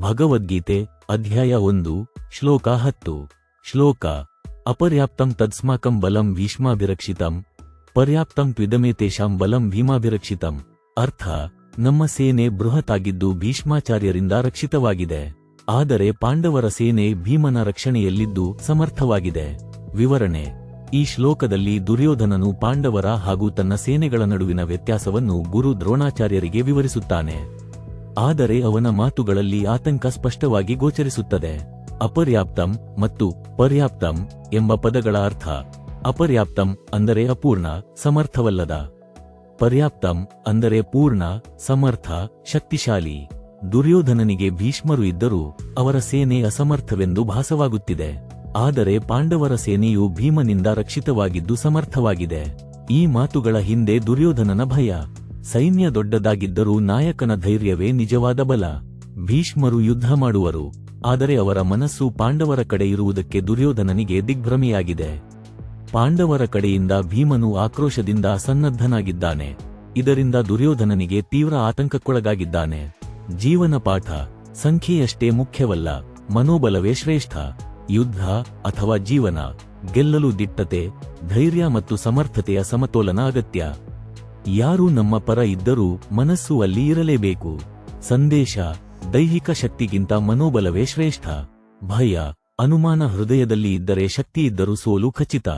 ಭಗವದ್ಗೀತೆ ಅಧ್ಯಾಯ ಒಂದು, ಶ್ಲೋಕ ಹತ್ತು. ಶ್ಲೋಕ, ಅಪರ್ಯಾಪ್ತಂ ತದ್ಸ್ಮಾಕಂ ಬಲಂ ಭೀಷ್ಮಾಭಿರಕ್ಷಿತಂ. ಪರ್ಯಾಪ್ತಂ ತ್ವಿದಮೇತೇಷಾಂ ಬಲಂ ಭೀಮಾಭಿರಕ್ಷಿತಂ. ಅರ್ಥ, ನಮ್ಮ ಸೇನೆ ಬೃಹತ್ತಾಗಿದ್ದು ಭೀಷ್ಮಾಚಾರ್ಯರಿಂದ ರಕ್ಷಿತವಾಗಿದೆ. ಆದರೆ ಪಾಂಡವರ ಸೇನೆ ಭೀಮನ ರಕ್ಷಣೆಯಲ್ಲಿದ್ದು ಸಮರ್ಥವಾಗಿದೆ. ವಿವರಣೆ, ಈ ಶ್ಲೋಕದಲ್ಲಿ ದುರ್ಯೋಧನನು ಪಾಂಡವರ ಹಾಗೂ ತನ್ನ ಸೇನೆಗಳ ನಡುವಿನ ವ್ಯತ್ಯಾಸವನ್ನು ಗುರು ದ್ರೋಣಾಚಾರ್ಯರಿಗೆ ವಿವರಿಸುತ್ತಾನೆ. ಆದರೆ ಅವನ ಮಾತುಗಳಲ್ಲಿ ಆತಂಕ ಸ್ಪಷ್ಟವಾಗಿ ಗೋಚರಿಸುತ್ತದೆ. ಅಪರ್ಯಾಪ್ತಂ ಮತ್ತು ಪರ್ಯಾಪ್ತಂ ಎಂಬ ಪದಗಳ ಅರ್ಥ, ಅಪರ್ಯಾಪ್ತಂ ಅಂದರೆ ಅಪೂರ್ಣ, ಸಮರ್ಥವಲ್ಲದ. ಪರ್ಯಾಪ್ತಂ ಅಂದರೆ ಪೂರ್ಣ, ಸಮರ್ಥ, ಶಕ್ತಿಶಾಲಿ. ದುರ್ಯೋಧನನಿಗೆ ಭೀಷ್ಮರು ಇದ್ದರೂ ಅವರ ಸೇನೆ ಅಸಮರ್ಥವೆಂದು ಭಾಸವಾಗುತ್ತಿದೆ. ಆದರೆ ಪಾಂಡವರ ಸೇನೆಯು ಭೀಮನಿಂದ ರಕ್ಷಿತವಾಗಿದ್ದು ಸಮರ್ಥವಾಗಿದೆ. ಈ ಮಾತುಗಳ ಹಿಂದೆ ದುರ್ಯೋಧನನ ಭಯ. ಸೈನ್ಯ ದೊಡ್ಡದಾಗಿದ್ದರೂ ನಾಯಕನ ಧೈರ್ಯವೇ ನಿಜವಾದ ಬಲ. ಭೀಷ್ಮರು ಯುದ್ಧ ಮಾಡುವರು. ಆದರೆ ಅವರ ಮನಸ್ಸು ಪಾಂಡವರ ಕಡೆ ಇರುವುದಕ್ಕೆ ದುರ್ಯೋಧನನಿಗೆ ದಿಗ್ಭ್ರಮೆಯಾಗಿದೆ. ಪಾಂಡವರ ಕಡೆಯಿಂದ ಭೀಮನು ಆಕ್ರೋಶದಿಂದ ಸನ್ನದ್ಧನಾಗಿದ್ದಾನೆ. ಇದರಿಂದ ದುರ್ಯೋಧನನಿಗೆ ತೀವ್ರ ಆತಂಕಕ್ಕೊಳಗಾಗಿದ್ದಾನೆ. ಜೀವನ ಪಾಠ, ಸಂಖ್ಯೆಯಷ್ಟೇ ಮುಖ್ಯವಲ್ಲ, ಮನೋಬಲವೇ ಶ್ರೇಷ್ಠ. ಯುದ್ಧ ಅಥವಾ ಜೀವನ, ಗೆಲ್ಲಲು ದಿಟ್ಟತೆ, ಧೈರ್ಯ ಮತ್ತು ಸಮರ್ಥತೆಯ ಸಮತೋಲನ ಅಗತ್ಯ. ಯಾರು ನಮ್ಮ ಪರ ಇದ್ದರೂ ಮನಸ್ಸು ಅಲ್ಲಿ ಇರಲೇಬೇಕು. ಸಂದೇಶ, ದೈಹಿಕ ಶಕ್ತಿಗಿಂತ ಮನೋಬಲವೇ ಶ್ರೇಷ್ಠ. ಭಯ, ಅನುಮಾನ ಹೃದಯದಲ್ಲಿ ಇದ್ದರೆ ಶಕ್ತಿ ಇದ್ದರೂ ಸೋಲು ಖಚಿತ.